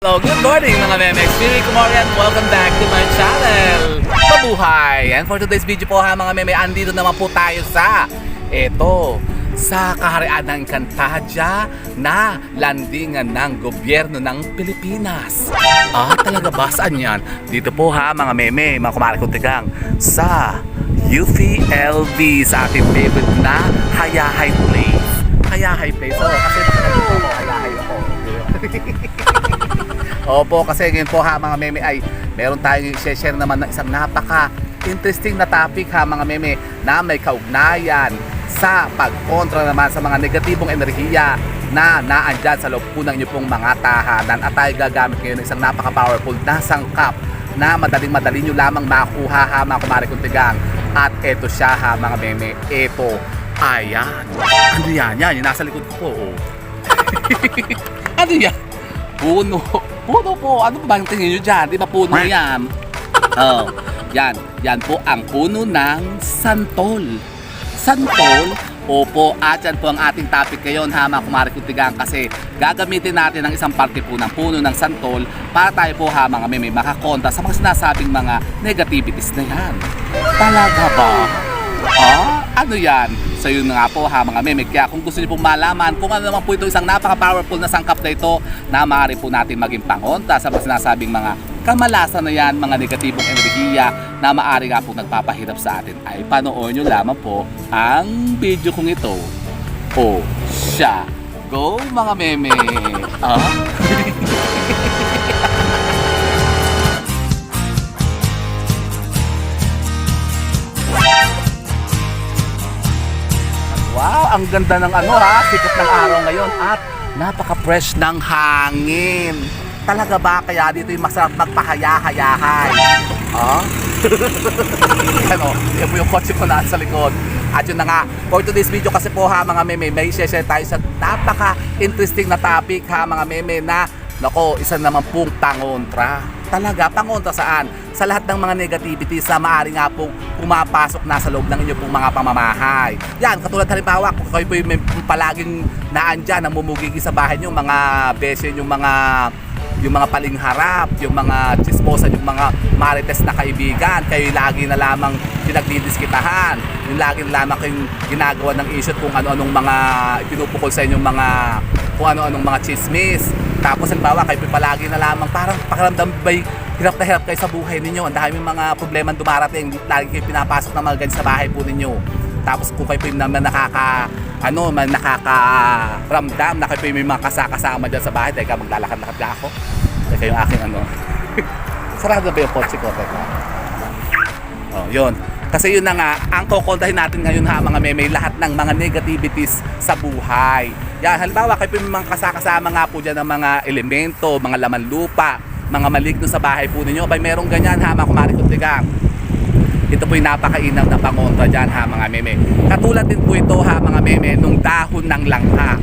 Hello, good morning mga memex. Miri Kumori and welcome back to my channel. Mabuhay! And for today's video po ha mga meme, andito naman po tayo sa eto sa kaharian ng Encantadia na landingan ng gobyerno ng Pilipinas. Ah, talaga ba? Saan yan? Dito po ha mga meme, mga kumari kong tigang sa UPLB sa ating favorite na Hayahay Place. Hayahay Place. Oh, kasi nakalagay po Hayahay ako. Opo, kasi ngayon po ha mga meme ay meron tayong i-share naman ng isang napaka interesting na topic ha mga meme na may kaugnayan sa pagkontra naman sa mga negatibong enerhiya na naandyan sa loob po ng inyong pong mga tahanan. At tayo gagamit ngayon ng isang napaka-powerful na sangkap na madaling-madali nyo lamang makuha ha mga kumari kong tigang at eto siya ha mga meme eto. Ayan. Ano yan? Yan yung nasa likod ko po oh. ano yan? Puno. Puno po. Ano ba yung tingin nyo dyan? Di ba puno yan? Oh, yan. Yan po ang puno ng santol. Santol? Opo, at yan po ang ating topic ngayon ha mga kumari kutigang kasi gagamitin natin ang isang parte po ng puno ng santol para tayo po ha mga meme makakonta sa mga sinasabing mga negativities na yan. Talaga ba? Ah, ano yan? So yun nga po ha mga meme. Kaya kung gusto niyo pong malaman kung ano naman po ito isang napaka-powerful na sangkap na ito na maaari po natin maging pangonta sa mga sinasabing mga kamalasan na yan, mga negatibong enerhiya na maaari nga po nagpapahirap sa atin ay panoorin nyo lamang po ang video kong ito. O siya. Go mga meme! Ah? Wow, ang ganda ng ano ha, sikat ng araw ngayon at napaka-fresh ng hangin. Talaga ba kaya dito yung masarap magpahaya-hayahay? Ah? ano, yan po yung kotse ko na sa likod. At yun na nga, for today's video kasi po ha mga meme, may share tayo sa napaka-interesting na topic ha mga meme na Nako, isa naman pong pangontra. Talaga, pangontra saan? Sa lahat ng mga negativities na maaari nga pong pumapasok na sa loob ng inyong pong mga pamamahay. Yan, katulad halimbawa, kung kayo po yung palaging naandyan, namumugigi sa bahay nyo, mga beses yung mga yung mga palingharap, yung mga chismosa, yung mga marites na kaibigan, kayo lagi na lamang pinagdidiskitahan, yung lagi na lamang kayong ginagawa ng issue kung ano-anong mga pinupukol sa inyong mga kung ano-anong mga chismis. Tapos halimbawa kayo palagi na lamang parang pakiramdam ba'y hirap na hirap kayo sa buhay ninyo. Ang dami mga problema dumarating. Lagi kayo pinapasok na mga sa bahay po ninyo. Tapos kung kayo po naman nakaka ano, man nakakaramdam na kayo po may mga kasakasama dyan sa bahay. Teka, maglalakad-lakad ka ako. Teka yung aking ano. Sarado ba yung kotse ko? Teka. Oh, yun. Kasi yun na nga, ang kukontahin natin ngayon ha mga meme, lahat ng mga negativities sa buhay. Yan, halimbawa kayo mga kasakasama nga po dyan ng mga elemento, mga laman lupa, mga maligno sa bahay po ninyo. Abay, merong ganyan ha mga kumari kuntigang. Ito po yung napakainam na pangontra dyan ha mga meme. Katulad din po ito ha mga meme nung dahon ng langka.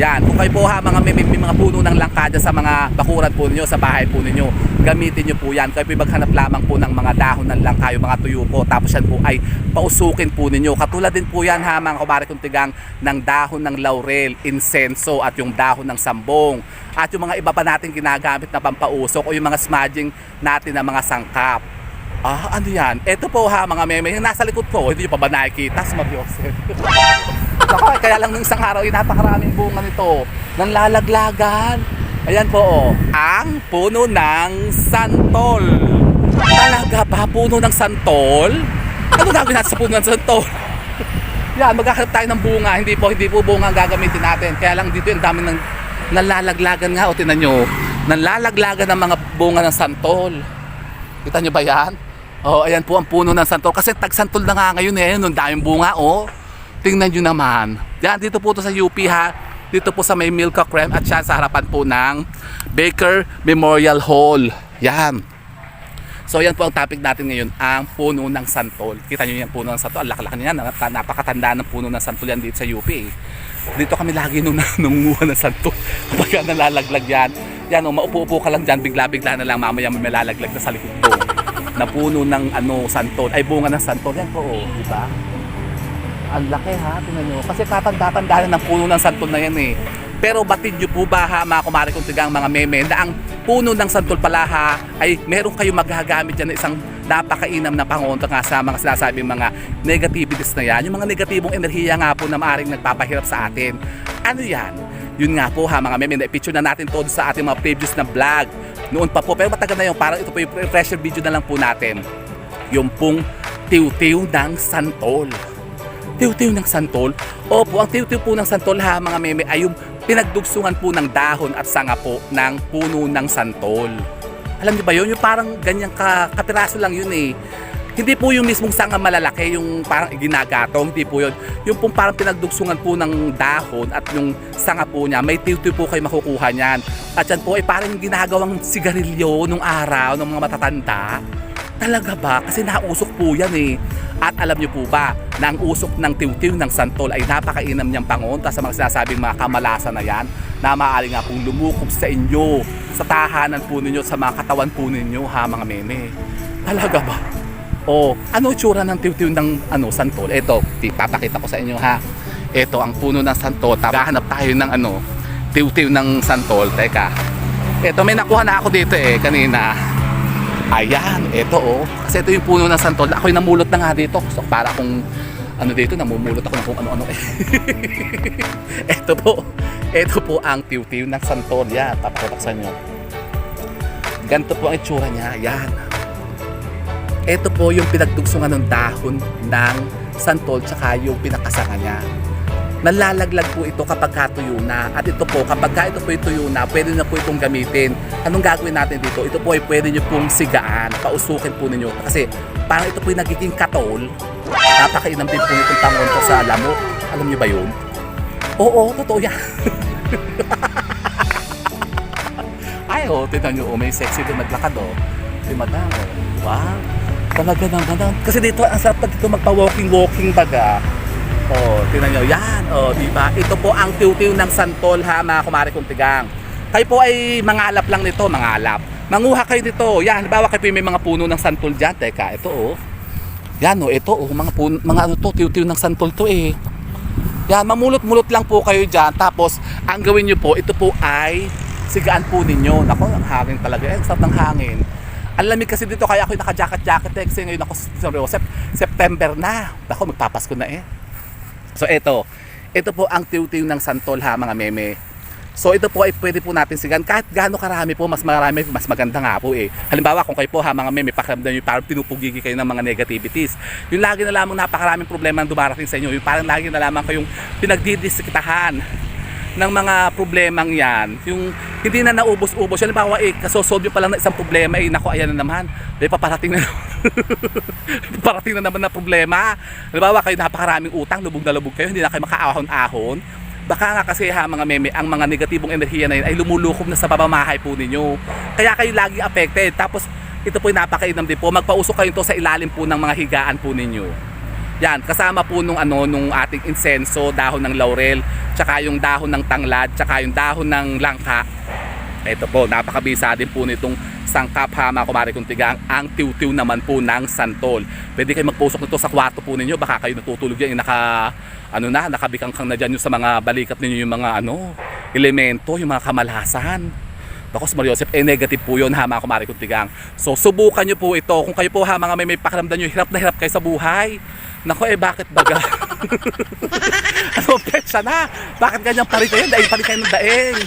Yan, kung kayo po ha mga meme, may mga puno ng langka dyan sa mga bakuran po ninyo, sa bahay po ninyo, gamitin nyo po yan. Kayo po maghanap lamang po ng mga dahon ng langka, yung mga tuyo po. Tapos yan po ay pausukin po ninyo. Katulad din po yan ha mga kumari kuntigang ng dahon ng laurel, insenso at yung dahon ng sambong. At yung mga iba pa natin ginagamit na pampausok o yung mga smudging natin na mga sangkap. Ah, ano yan? Ito po ha, mga meme. Yung nasa likod ko, hindi nyo pa ba nakikita? Sumabiosef. Ako, kaya lang nung isang araw, eh, napakaraming bunga nito. Nanlalaglagan. Ayan po, oh. Ang puno ng santol. Talaga ba? Puno ng santol? Ano gagawin natin sa puno ng santol? Yan, magkakaroon tayo ng bunga. Hindi po, hindi po bunga ang gagamitin natin. Kaya lang dito yung dami ng nalalaglagan nga. O, tinan nyo. Nalalaglagan ng mga bunga ng santol. Kita nyo ba yan? Oh, ayan po ang puno ng santol. Kasi tag-santol na nga ngayon eh. Nung daming bunga, oh. Tingnan nyo naman. Yan, dito po to sa UP ha. Dito po sa may Milka Creme at siya sa harapan po ng Baker Memorial Hall. Yan. So yan po ang topic natin ngayon, ang puno ng santol. Kita nyo yung puno ng santol, ang laki-laki niyan, Nap- napakatanda ng puno ng santol yan dito sa UP. eh. Dito kami lagi nung nangunguha ng santol. Kapag nalalaglag yan, yan o, maupo-upo ka lang dyan, bigla-bigla na lang, mamaya may malalaglag na sa likod mo. Na puno ng ano, santol, ay bunga ng santol. Yan po, oh, di ba? Ang laki ha, tingnan nyo. Kasi tatanda-tanda na ng puno ng santol na yan eh. Pero batid nyo po ba ha mga kumari kong tigang mga meme na ang puno ng santol pala ha ay meron kayong magagamit dyan na isang napakainam na pangontra nga sa mga sinasabing mga negativities na yan. Yung mga negatibong enerhiya nga po na maaaring nagpapahirap sa atin. Ano yan? Yun nga po ha mga meme, na-picture na natin to sa ating mga previous na vlog. Noon pa po, pero matagal na yun, parang ito po yung refresher video na lang po natin. Yung pong tiw-tiw ng santol. Tiw-tiw ng santol? Opo, ang tiw-tiw po ng santol ha mga meme ay yung pinagdugsungan po ng dahon at sanga po ng puno ng santol. Alam niyo ba yun? Yung parang ganyang ka, kapiraso lang yun eh. Hindi po yung mismong sanga malalaki, yung parang ginagatong, hindi po yun. Yung pong parang pinagdugsungan po ng dahon at yung sanga po niya, may tiw-tiw po kayo makukuha niyan. At yan po ay parang ginagawang sigarilyo nung araw ng mga matatanda. Talaga ba? Kasi nausok po yan eh. At alam niyo po ba na ang usok ng tiw-tiw ng santol ay napakainam niyang pangonta sa mga sinasabing mga kamalasan na yan na maaari nga pong lumukob sa inyo, sa tahanan po ninyo, sa mga katawan po ninyo ha mga meme. Talaga ba? O, ano itsura ng tiw-tiw ng ano, santol? Ito, papakita ko sa inyo ha. Ito ang puno ng santol. Tapos hanap tayo ng ano, tiw-tiw ng santol. Teka. Ito, may nakuha na ako dito eh, kanina. Ayan, ito oh. Kasi ito yung puno ng santol. Ako'y namulot na nga dito. So, para kung ano dito, namumulot ako ng kung ano-ano eh. ito po. Ito po ang tiw-tiw ng santol. Yan, papakabaksan nyo. Ganito po ang itsura niya. Yan. Ito po yung pinagdugsungan ng dahon ng santol tsaka yung pinakasanga niya. Nalalaglag po ito kapag katuyo na. At ito po, kapag ka ito po tuyo na, pwede na po itong gamitin. Anong gagawin natin dito? Ito po ay pwede nyo pong sigaan, pausukin po ninyo. Kasi parang ito po yung nagiging katol. Napakainam din po itong pangonto sa lamok. Alam niyo ba yun? Oo, totoo yan. Ay, oh, tignan nyo, oh, may sexy din naglakad, oh. Si madam, oh. Wow. Talaga naman. Kasi dito, ang sarap dito magpa-walking-walking baga. Oh, tingnan nyo. Yan. Oh, di ba? Ito po ang tiw-tiw ng santol ha, mga kumari kong tigang. Kayo po ay mangalap lang nito, mangalap. Manguha kayo dito. Yan, halimbawa kayo may mga puno ng santol dyan. Teka, ito oh. Yan oh, ito oh, mga puno, mga ano to, tiw-tiw ng santol to eh. Yan, mamulot-mulot lang po kayo dyan. Tapos, ang gawin nyo po, ito po ay sigaan po ninyo. Nako, ang hangin talaga. Eh, sarap ng hangin. Ang lamig kasi dito, kaya ako naka-jacket-jacket eh. Kasi ngayon ako, seryoso, Sep- September na. Ako, magpapasko na eh. So, ito. Ito po ang tiw-tiw ng santol ha, mga meme. So, ito po ay pwede po natin sigan. Kahit gaano karami po, mas marami, mas maganda nga po eh. Halimbawa, kung kayo po ha, mga meme, pakiramdam nyo, parang pinupugigi kayo ng mga negativities. Yung lagi na lamang napakaraming problema ang dumarating sa inyo. Yung parang lagi na lamang kayong pinagdidiskitahan ng mga problemang yan, yung hindi na naubos-ubos, yung halimbawa eh, kasosolve nyo pa lang na isang problema, eh, naku, ayan na naman, may paparating na paparating na naman na problema. Halimbawa kayo napakaraming utang, lubog na lubog kayo, hindi na kayo makaahon-ahon. Baka nga kasi ha mga meme, ang mga negatibong enerhiya na yun ay lumulukob na sa pamamahay po ninyo. Kaya kayo lagi affected. Tapos ito po yung napakainam din po, magpausok kayo to sa ilalim po ng mga higaan po ninyo. Yan, kasama po nung ano nung ating insenso, dahon ng laurel, tsaka yung dahon ng tanglad, tsaka yung dahon ng langka. Ito po, napakabisa din po nitong sangkap ha mga kumari kong tigang ang tiw-tiw naman po ng santol. Pwede kayo magpusok nito sa kwarto po ninyo, baka kayo natutulog yan, naka, ano na, nakabikang na dyan yung sa mga balikat ninyo yung mga ano, elemento, yung mga kamalasan. Bako si Mario Joseph, eh negative po yun ha mga kumari kong tigang. So subukan nyo po ito. Kung kayo po ha mga may, may pakiramdam nyo, hirap na hirap kayo sa buhay. Nako eh bakit baga? ano petsa na? Bakit ganyan pa rin kayo? Dahil pa rin kayo ng daing.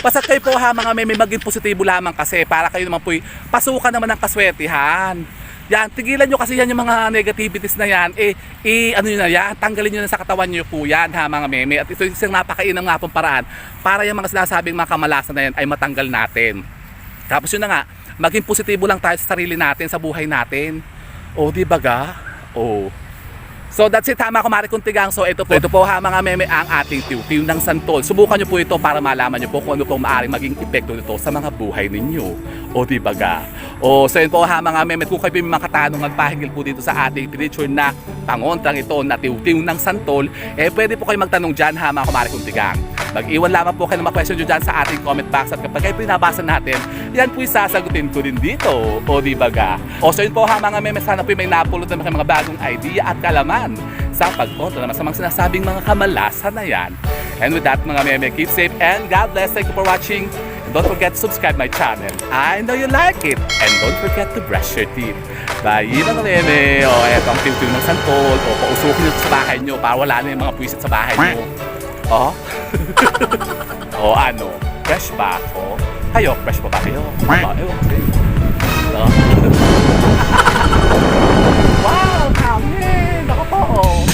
Basta kayo po ha mga may, may maging positibo lamang kasi para kayo naman po pasukan naman ng kaswertihan. Yan, tigilan nyo kasi yan yung mga negativities na yan. Eh, eh ano yun na yan, tanggalin nyo na sa katawan nyo po yan ha mga meme. At ito yung isang napakainang nga pong paraan para yung mga sinasabing mga kamalasan na yan ay matanggal natin. Tapos yun na nga, maging positibo lang tayo sa sarili natin, sa buhay natin. O, di ba ga? O. So that's it ha mga kumari kong tigang. So ito po, ito po ha mga meme ang ating tiw-tiw ng santol. Subukan nyo po ito para malaman nyo po kung ano po maaaring maging epekto nito sa mga buhay ninyo. O di ba ga? O so yun po ha mga meme, kung kayo may mga katanungan pahingil po dito sa ating picture na pangontrang ito na tiw-tiw ng santol, eh pwede po kayo magtanong dyan ha mga kumari kong tigang. Mag-iwan lamang po kayo ng mga question nyo dyan sa ating comment box at kapag kayo pinabasa natin, yan po sasagutin ko din dito. O di ba ga? O so yun po ha mga meme, sana po may napulot kayo mga bagong idea at kalaman sa pagkontra naman sa mga sinasabing mga kamalasan na yan. And with that, mga meme, keep safe and God bless. Thank you for watching. Don't forget to subscribe my channel. I know you like it. And don't forget to brush your teeth. Bye, mga meme. O, eto ang tiw-tiw ng santol. O, pausukin nyo sa bahay nyo para wala na yung mga puwisit sa bahay nyo. Oh? oh, ano? Fresh ba ako? Kayo, fresh pa ba kayo? Ba, ewan ko No? wow, kami! Ako po, oh.